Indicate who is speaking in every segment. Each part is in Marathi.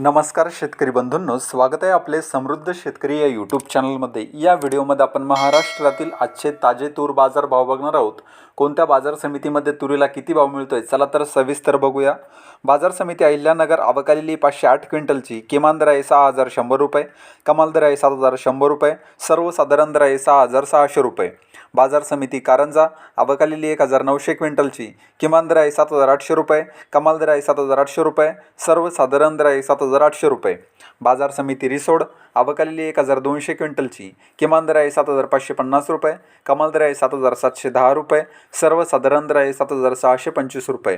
Speaker 1: नमस्कार शेतकरी बंधूंनो स्वागत आहे आपले समृद्ध शेतकरी या यूट्यूब चॅनलमध्ये या व्हिडिओमध्ये आपण महाराष्ट्रातील आजचे ताजे तूर बाजार भाव बघणार आहोत. कोणत्या बाजार समितीमध्ये तुरीला किती भाव मिळतोय? चला तर सविस्तर बघूया. बाजार समिती अहिल्यानगर अवकालेली पाचशे आठ क्विंटलची किमान दर आहे सहा हजार शंभर रुपये कमाल दर आहे सात हजार शंभर रुपये सर्वसाधारण दर आहे सहा हजार सहाशे रुपये. बाजार समिती कारंजा अवकालेली एक हजार नऊशे क्विंटलची. किमान दर आहे सात हजार आठशे रुपये कमाल दर आहे सात हजार आठशे रुपये सर्वसाधारण दर आहे सात हजार आठशे रुपये. बाजार समिती रिसोड अवकालेली एक हजार दोनशे क्विंटलची. किमान दर आहे सात हजार पाचशे पन्नास रुपये कमाल दर आहे सात हजार सातशे दहा रुपये सर्वसाधारण दर आहे सात हजार सहाशे पंचवीस रुपये.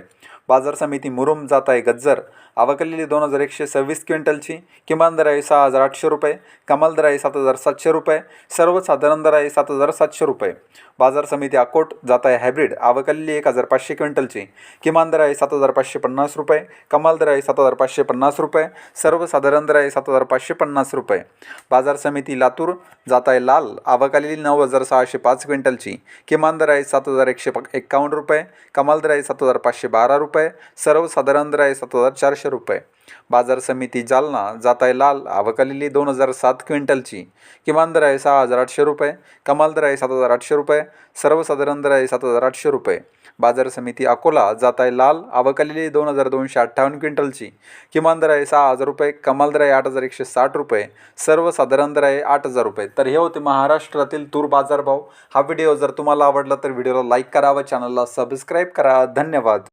Speaker 1: बाजार समिती मुरुम जात आहे गज्जर. अवकालेली दोन हजार एकशे सव्वीस क्विंटलची किमान दर आहे सहा हजार आठशे रुपये कमाल दर आहे सात हजार सातशे रुपये सर्वसाधारण दर आहे सात हजार सातशे रुपये. बाजार समिती अकोट जात आहे हायब्रिड. अवकालेली एक हजार पाचशे क्विंटलची किमान दर आहे सात हजार पाचशे पन्नास रुपये कमाल दर आहे सात हजार पाचशे पन्नास रुपये सर्वसाधारण दर आहे सात हजार पाचशे पन्नास रुपये. बाजार समिती लातूर जात आहे लाल आलेली नऊ हजार सहाशे पाच क्विंटलची. किमान दर आहे सात हजार एकशे एक्कावन्न रुपये. कमाल दर आहे सात हजार पाचशे बारा रुपये. सर्वसाधारण दर आहे सात हजार चारशे रुपये. बाजार समिती जालना जाताय लाल अवकालेली दोन हजार सात क्विंटलची. किमान दर आहे सहा हजार आठशे रुपये कमाल दर आहे सात हजार आठशे रुपये सर्वसाधारण दर आहे सात हजार आठशे रुपये. बाजार समिती अकोला जाताय लाल अवकालेली दोन हजार दोनशे अठ्ठावन्न क्विंटलची. किमान दर आहे सहा हजार रुपये कमाल दर आहे आठ हजार एकशे साठ रुपये सर्वसाधारण दर आहे आठ हजार रुपये. तर हे होते महाराष्ट्रातील तूर बाजारभाव. हा व्हिडिओ जर तुम्हाला आवडला तर व्हिडिओला लाईक करावा चॅनलला सबस्क्राईब करा. धन्यवाद.